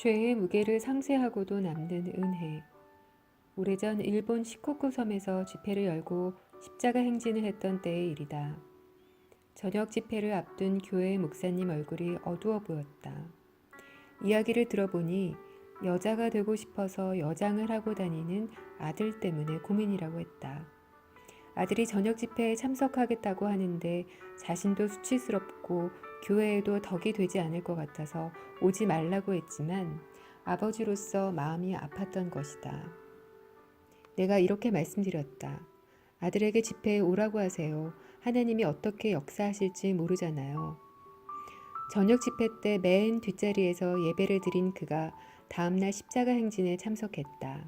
죄의 무게를 상쇄하고도 남는 은혜. 오래전 일본 시코쿠 섬에서 집회를 열고 십자가 행진을 했던 때의 일이다. 저녁 집회를 앞둔 교회 목사님 얼굴이 어두워 보였다. 이야기를 들어보니 여자가 되고 싶어서 여장을 하고 다니는 아들 때문에 고민이라고 했다. 아들이 저녁 집회에 참석하겠다고 하는데 자신도 수치스럽고 교회에도 덕이 되지 않을 것 같아서 오지 말라고 했지만 아버지로서 마음이 아팠던 것이다. 내가 이렇게 말씀드렸다. 아들에게 집회에 오라고 하세요. 하나님이 어떻게 역사하실지 모르잖아요. 저녁 집회 때 맨 뒷자리에서 예배를 드린 그가 다음날 십자가 행진에 참석했다.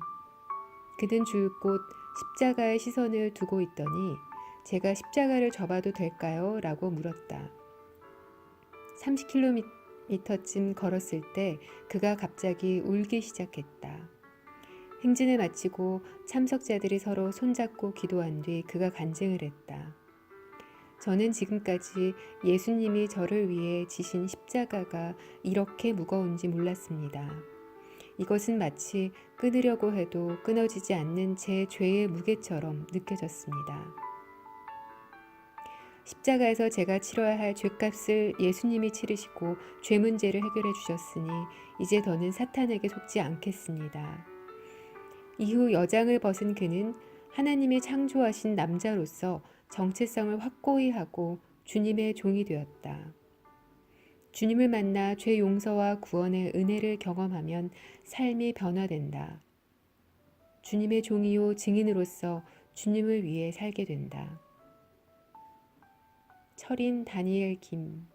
그는 줄곧 십자가에 시선을 두고 있더니 제가 십자가를 접어도 될까요? 라고 물었다. 30km쯤 걸었을 때 그가 갑자기 울기 시작했다. 행진을 마치고 참석자들이 서로 손잡고 기도한 뒤 그가 간증을 했다. 저는 지금까지 예수님이 저를 위해 지신 십자가가 이렇게 무거운지 몰랐습니다. 이것은 마치 끊으려고 해도 끊어지지 않는 제 죄의 무게처럼 느껴졌습니다. 십자가에서 제가 치러야 할 죄값을 예수님이 치르시고 죄 문제를 해결해 주셨으니 이제 더는 사탄에게 속지 않겠습니다. 이후 여장을 벗은 그는 하나님이 창조하신 남자로서 정체성을 확고히 하고 주님의 종이 되었다. 주님을 만나 죄 용서와 구원의 은혜를 경험하면 삶이 변화된다. 주님의 종이요 증인으로서 주님을 위해 살게 된다. 철인 다니엘 김